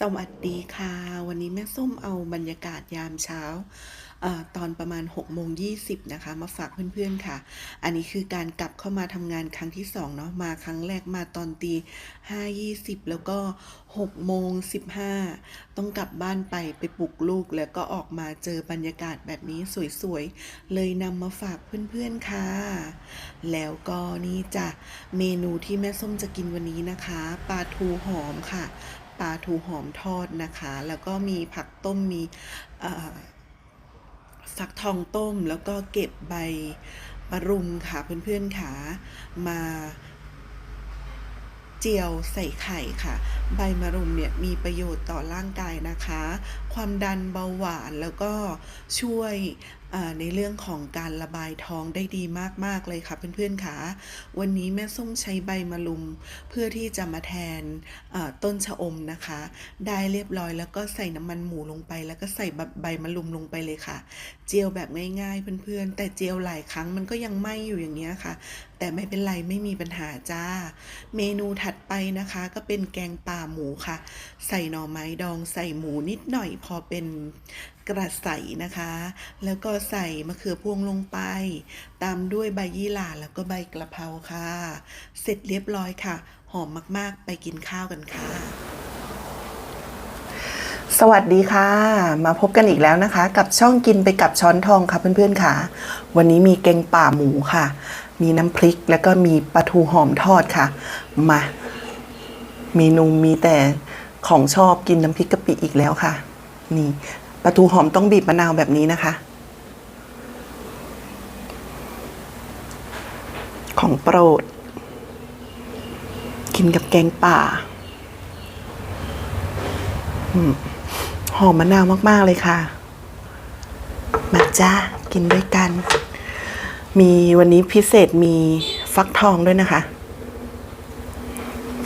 สวัสดีค่ะ วันนี้แม่ส้มเอาบรรยากาศยามเช้าอตอนประมาณ6โมง20นะคะ มาฝากเพื่อนๆค่ะ อันนี้คือการกลับเข้ามาทำงานครั้งที่สองเนาะมาครั้งแรกมาตอนตี5 20 แล้วก็6โมง15 ต้องกลับบ้านไปไปปลุกลูกแล้วก็ออกมาเจอบรรยากาศแบบนี้สวยๆ เลยนำมาฝากเพื่อนๆค่ะ แล้วก็นี่จ้ะเมนูที่แม่ส้มจะกินวันนี้นะคะปลาทูหอมค่ะ ปลาทูหอมทอดนะคะ แล้วก็มีผักต้มมีฟักทองต้มแล้วก็เก็บใบมะรุมค่ะเพื่อนๆค่ะมาเจียวใส่ไข่ค่ะ ใบมะรุมเนี่ยมีประโยชน์ต่อร่างกายนะคะ ความดันเบาหวานแล้วก็ช่วย ในเรื่องของการระบายท้องได้ดีมากๆเลยค่ะเพื่อนๆค่ะวันนี้แม่ส้มใช้ใบมะรุม เพื่อที่จะมาแทนต้นชะอมนะคะ ได้เรียบร้อยแล้วก็ใส่น้ำมันหมูลงไป แล้วก็ใส่ใบมะรุมลงไปเลยค่ะ เจียวแบบง่ายๆเพื่อนๆ แต่เจียวหลายครั้งมันก็ยังไหม้อยู่อย่างเงี้ยค่ะ แต่ไม่เป็นไรไม่มีปัญหาจ้า เมนูถัดไปนะคะ ก็เป็นแกงป่าหมูค่ะ ใส่หน่อไม้ดองใส่หมูนิดหน่อยพอเป็น กระใสนะคะ แล้วก็ใส่มะเขือพวงลงไป ตามด้วยใบยี่หร่าแล้วก็ใบกระเพราค่ะ เสร็จเรียบร้อยค่ะ หอมมากๆ ไปกินข้าวกันค่ะ สวัสดีค่ะ มาพบกันอีกแล้วนะคะ กับช่องกินไปกับช้อนทองค่ะเพื่อนๆค่ะ วันนี้มีแกงป่าหมูค่ะ มีน้ำพริกแล้วก็มีปลาทูหอมทอดค่ะ มาเมนูมีแต่ของชอบกินน้ำพริกกะปิอีกแล้วค่ะ นี่ ปลาทูหอมต้องบีบมะนาวแบบนี้นะคะ ของโปรด กินกับแกงป่าหอมมะนาวมาก ๆ เลยค่ะ มาจ้า กินด้วยกัน มีวันนี้พิเศษมีฟักทองด้วยนะคะ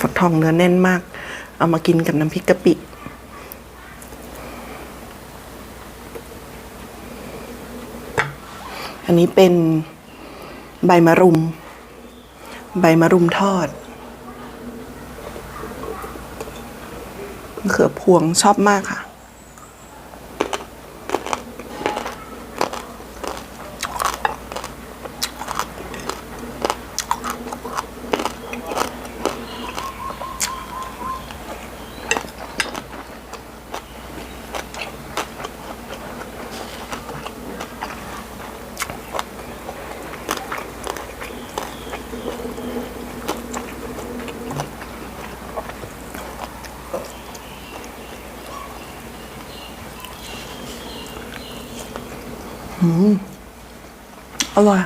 ฟักทองเนื้อแน่นมาก เอามากินกับน้ำพริกกะปิ อันนี้เป็นใบมะรุม ใบมะรุมทอดมะเขือพวงชอบมากค่ะ อร่อย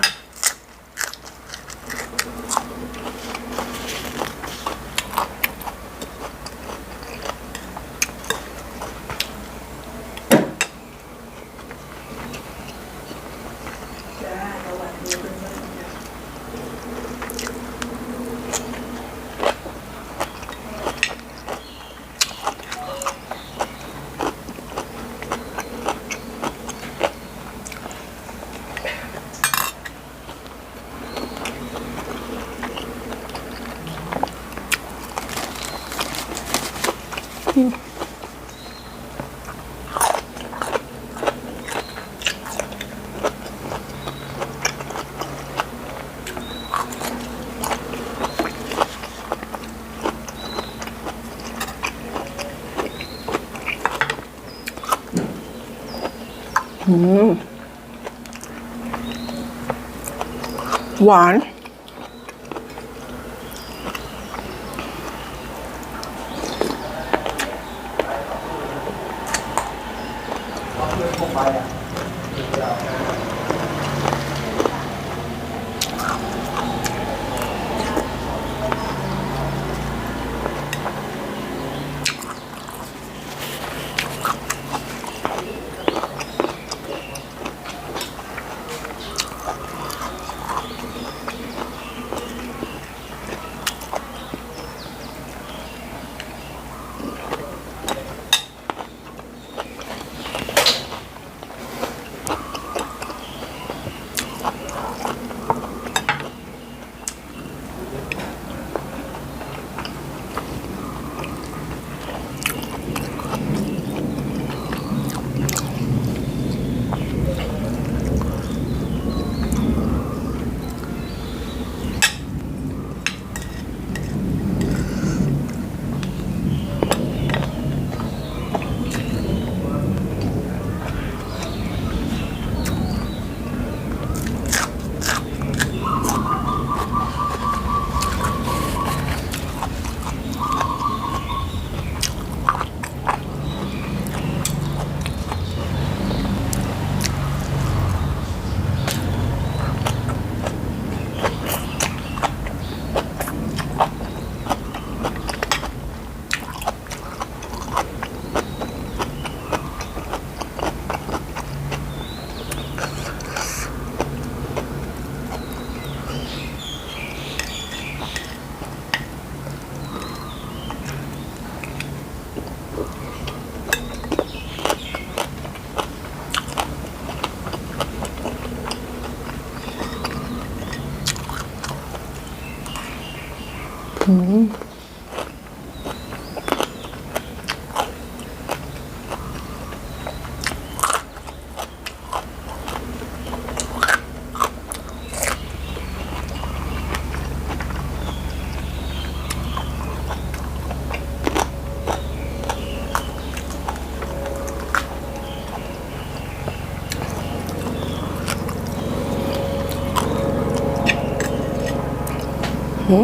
ห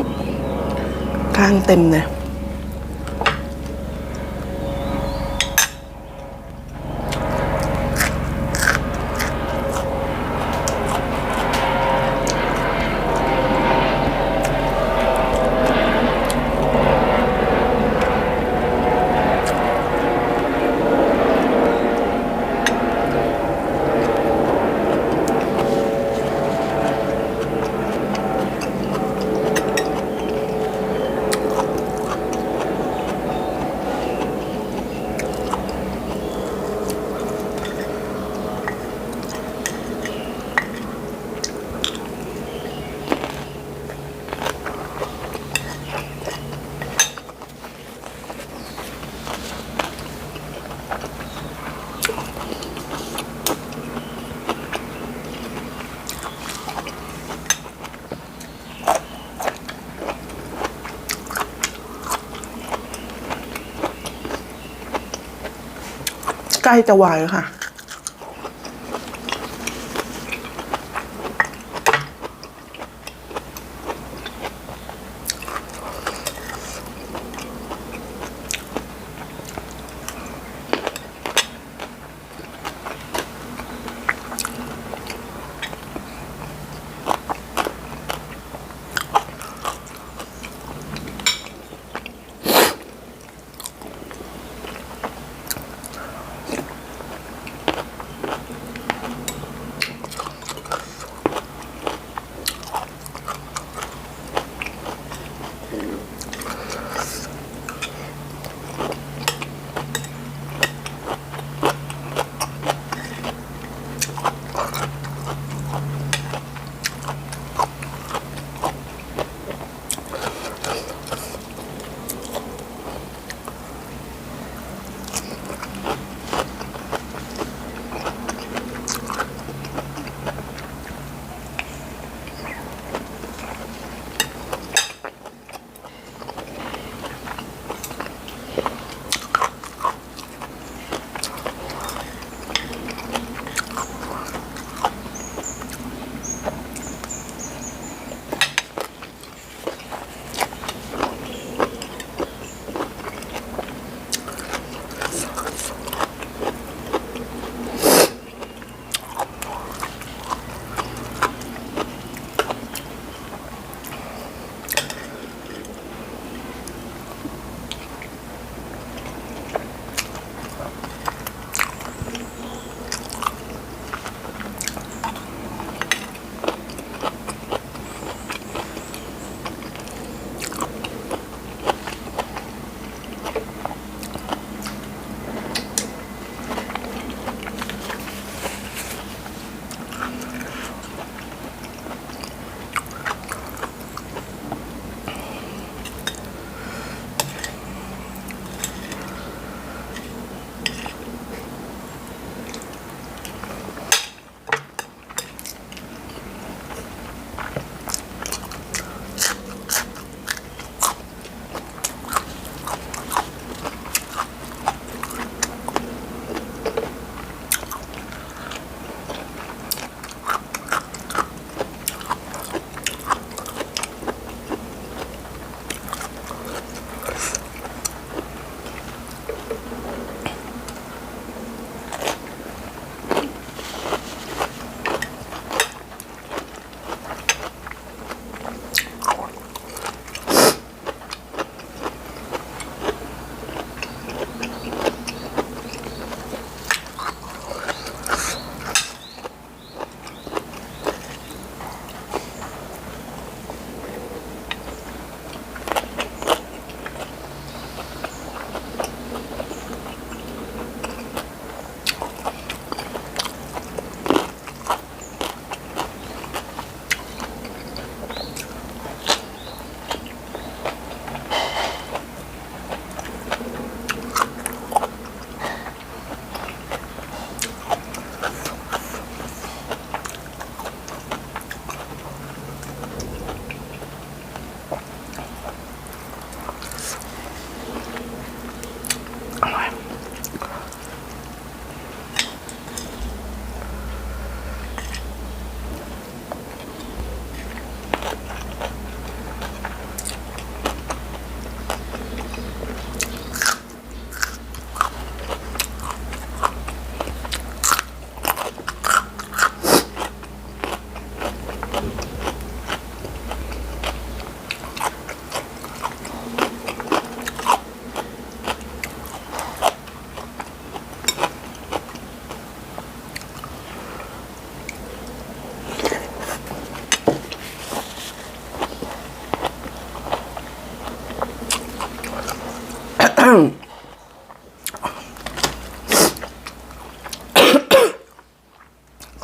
ก ลางเต็มเลย ใกล้จะวายแล้วค่ะ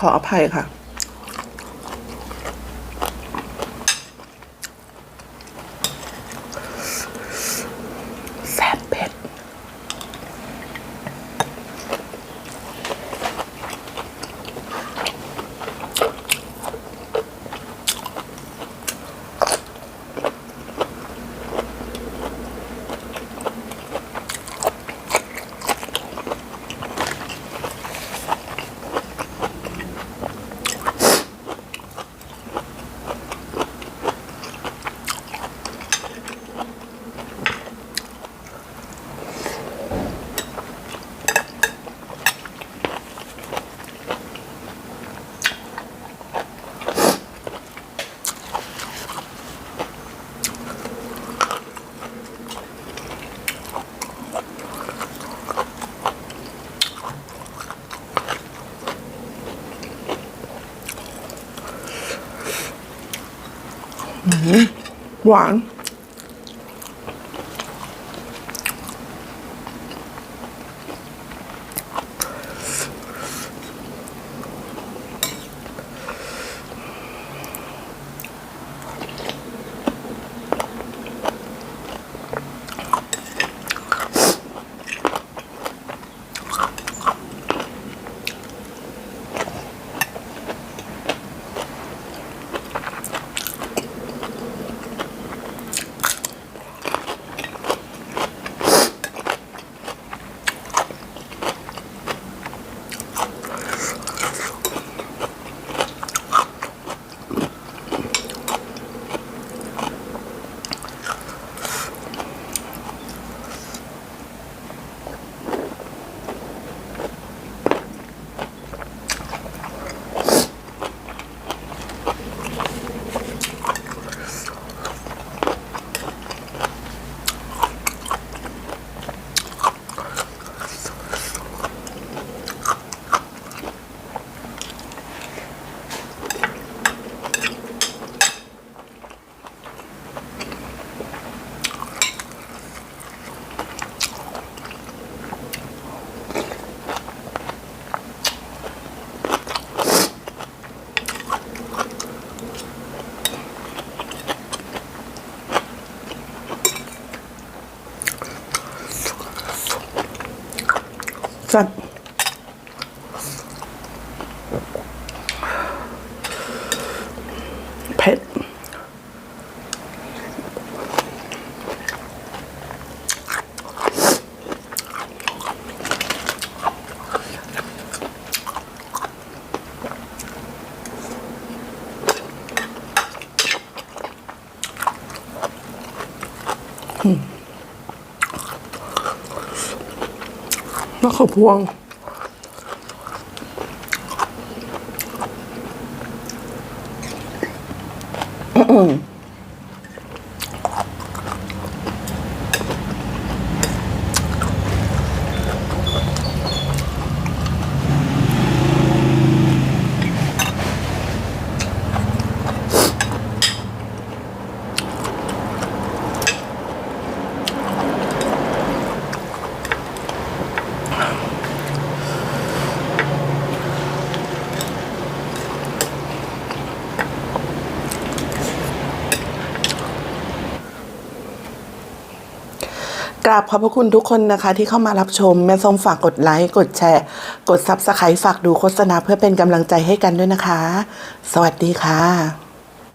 ขออภัยค่ะ หวาน มะเขือพวง อืม ราบขอบพระคุณทุกคนนะคะ ที่เข้ามารับชม แม่ส้มฝากกดไลค์กดแชร์ กดซับสไครต์ฝากดูโฆษณาเพื่อเป็นกำลังใจให้กันด้วยนะคะ สวัสดีค่ะ